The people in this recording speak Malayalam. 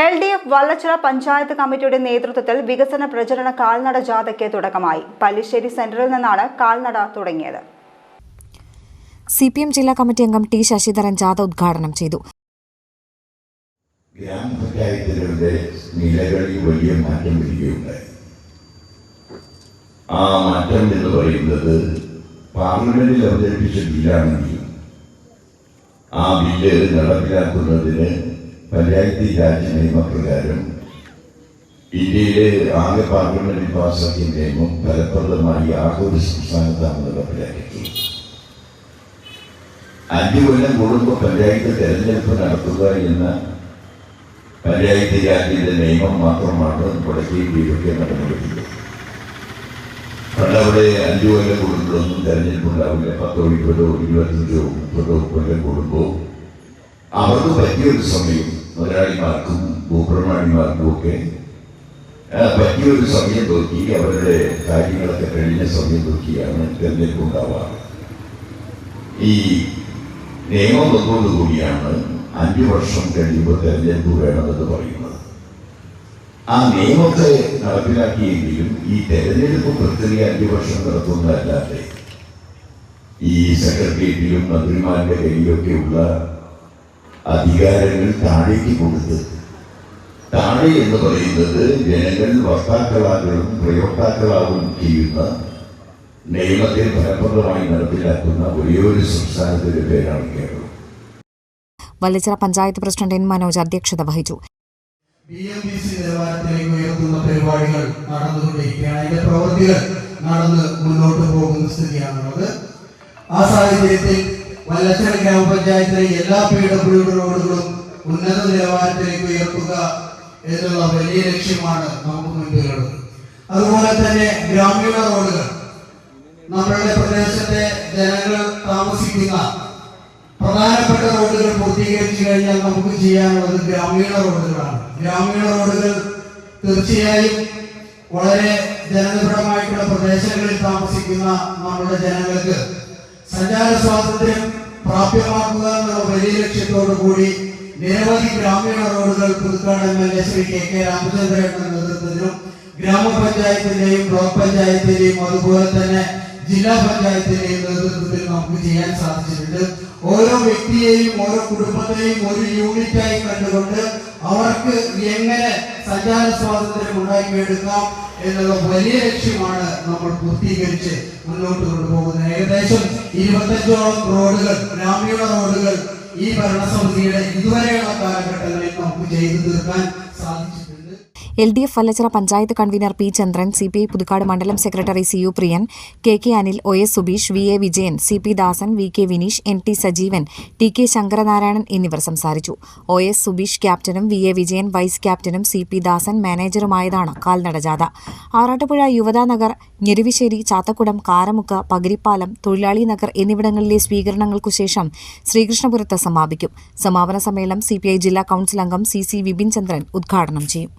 L D F Vallachira panchayat കമ്മിറ്റിയുടെ നേതൃത്വത്തിൽ വികസന പ്രചരണ കാൽനട ജാഥയ്ക്ക് തുടക്കമായി. പല്ലിശ്ശേരി സെന്ററിൽ നിന്നാണ് കാൽനട തുടങ്ങിയത്. സി പി എം ജില്ലാ കമ്മിറ്റി അംഗം ടി ശശിധരൻ ജാഥ ഉദ്ഘാടനം ചെയ്തു. ഗ്രാമപഞ്ചായത്തുകളുടെ നിലകളിൽ വലിയ മാറ്റം വരികയുണ്ടായി ആ മാറ്റം എന്ന് പറയുന്നത് പാർലമെന്റിൽ അവതരിപ്പിച്ച ബില്ലാണെങ്കിൽ ആ ബില്ല് നടപ്പിലാക്കുന്നതിന് പഞ്ചായത്ത് രാജ് നിയമപ്രകാരം ഇന്ത്യയിലെ ആകെ പാർലമെന്റ് പാസാക്കിയ നിയമം ഫലപ്രദമായി ആഗോള ഒരു സംസ്ഥാനത്താണ് നടപ്പിലാക്കിയിട്ടുള്ളത് അഞ്ചു കൊല്ലം കൂടുമ്പോൾ പഞ്ചായത്ത് തെരഞ്ഞെടുപ്പ് നടത്തുക എന്ന പഞ്ചായത്ത് രാജിന്റെ നിയമം മാത്രമാണ് കൊടക്കി ദീപത്തെ നടന്നുകൊണ്ടിരിക്കുന്നത് പണ്ടവിടെ അഞ്ചു കൊല്ലം കൂടുമ്പോഴൊന്നും തെരഞ്ഞെടുപ്പ് ഉണ്ടാവില്ല. പത്തോ ഇരുപതോ ഇരുപത്തഞ്ചോ മുപ്പതോ കൊല്ലം കൂടുമ്പോൾ അവർക്ക് പറ്റിയൊരു സമയം മുതലാളിമാർക്കും ഭൂപ്രമാണിമാർക്കും ഒക്കെ പറ്റിയൊരു സമയം നോക്കി അവരുടെ കാര്യങ്ങളൊക്കെ കഴിഞ്ഞ സമയം നോക്കിയാണ് തെരഞ്ഞെടുപ്പ് ഉണ്ടാവാറ് ഈ നിയമം വന്നതോടുകൂടിയാണ് അഞ്ചു വർഷം കഴിയുമ്പോൾ തെരഞ്ഞെടുപ്പ് വേണമെന്ന് പറയുന്നത്. ആ നിയമത്തെ നടപ്പിലാക്കിയെങ്കിലും ഈ തെരഞ്ഞെടുപ്പ് പ്രക്രിയ അഞ്ചു വർഷം നടത്തുന്നതല്ലാതെ ഈ സെക്രട്ടേറിയറ്റിലും മന്ത്രിമാരുടെ കയ്യിലൊക്കെയുള്ള അധികാരങ്ങൾ താഴേക്ക് കൊടുത്ത് താഴെ എന്ന് പറയുന്നത് ജനങ്ങൾ വക്താക്കളാകളും പ്രയോക്താക്കളാകും ചെയ്യുന്ന നിയമത്തെ ഫലപ്രദമായി നടപ്പിലാക്കുന്ന ഒരേ ഒരു സംസ്ഥാനത്തിന്റെ പേരാണ് കേരളം. വല്ലിച്ചിറ പഞ്ചായത്ത് പ്രസിഡന്റ് എൻ മനോജ് അധ്യക്ഷത വഹിച്ചു. ബി എം ബി സി നിലവാരത്തിലേക്ക് ഉയർത്തുന്ന പരിപാടികൾ നടന്നുകൊണ്ടിരിക്കുകയാണ്. അതിന്റെ പ്രവൃത്തികൾ നടന്ന് മുന്നോട്ട് പോകുന്ന സ്ഥിതിയാണുള്ളത്. ആ സാഹചര്യത്തിൽ വല്ലച്ചര ഗ്രാമപഞ്ചായത്തിലെ എല്ലാ പി ഡബ്ല്യു റോഡുകളും ഉന്നത നിലവാരത്തിലേക്ക് ഉയർത്തുക എന്നുള്ള വലിയ ലക്ഷ്യമാണ് നമുക്ക് മുൻപിലുള്ളത്. അതുപോലെ തന്നെ ഗ്രാമീണ റോഡുകൾ. നമ്മളുടെ പ്രദേശത്തെ ജനങ്ങൾ താമസിക്കുന്ന പ്രധാനപ്പെട്ട റോഡുകൾ പൂർത്തീകരിച്ചു കഴിഞ്ഞാൽ നമുക്ക് ചെയ്യാനുള്ളത് ഗ്രാമീണ റോഡുകളാണ്. ഗ്രാമീണ റോഡുകൾ തീർച്ചയായും വളരെ ജനനിബിഡമായിട്ടുള്ള പ്രദേശങ്ങളിൽ താമസിക്കുന്ന നമ്മുടെ ജനങ്ങൾക്ക് സഞ്ചാര സ്വാതന്ത്ര്യം പ്രാപ്യമാക്കുക എന്നുള്ള വലിയ ലക്ഷ്യത്തോടു കൂടി നിരവധി ഗ്രാമീണ റോഡുകൾ Puthukkad M L A Shri K K രാമചന്ദ്രന്റെ നേതൃത്വത്തിലും ഗ്രാമപഞ്ചായത്തിന്റെയും ബ്ലോക്ക് പഞ്ചായത്തിന്റെയും അതുപോലെ തന്നെ ജില്ലാ പഞ്ചായത്തിന്റെയും നേതൃത്വത്തിൽ നമുക്ക് ചെയ്യാൻ സാധിച്ചിട്ടുണ്ട്. ഓരോ വ്യക്തിയെയും ഓരോ കുടുംബത്തെയും ഒരു യൂണിറ്റായി കണ്ടുകൊണ്ട് അവർക്ക് എങ്ങനെ സഞ്ചാര സ്വാതന്ത്ര്യം ഉണ്ടാക്കിയെടുക്കാം എന്നുള്ള വലിയ ലക്ഷ്യമാണ് നമ്മൾ പൂർത്തീകരിച്ച് മുന്നോട്ട് കൊണ്ടുപോകുന്നത്. ഏകദേശം ഇരുപത്തഞ്ചോളം റോഡുകൾ ഗ്രാമീണ റോഡുകൾ ഈ ഭരണസമിതിയുടെ ഇതുവരെയുള്ള കാലഘട്ടങ്ങളിൽ നമുക്ക് ചെയ്തു തീർക്കാൻ സാധിച്ചിട്ടുണ്ട്. L D F Vallachira panchayat convener P Chandran C P I Puthukkad മണ്ഡലം secretary C U Priyan K K Anil O S Subeesh V A Vijayan C P Dasan V K Vineesh N T Sajeevan T K Sankaranarayanan എന്നിവർ സംസാരിച്ചു. ഒ എസ് സുബീഷ് ക്യാപ്റ്റനും വി എ വിജയൻ വൈസ് ക്യാപ്റ്റനും സി പി ദാസൻ മാനേജറുമായതാണ് കാൽനട ജാഥ ആറാട്ടുപുഴ യുവതാനഗർ ഞെരുവിശ്ശേരി ചാത്തക്കുടം കാരമുക്ക പകിരിപ്പാലം തൊഴിലാളി നഗർ എന്നിവിടങ്ങളിലെ സ്വീകരണങ്ങൾക്കു ശേഷം ശ്രീകൃഷ്ണപുരത്ത് സമാപിക്കും. സമാപന സമ്മേളനം സി ജില്ലാ കൌൺസിൽ അംഗം സി സി വിപിൻ ചന്ദ്രൻ ഉദ്ഘാടനം ചെയ്യും.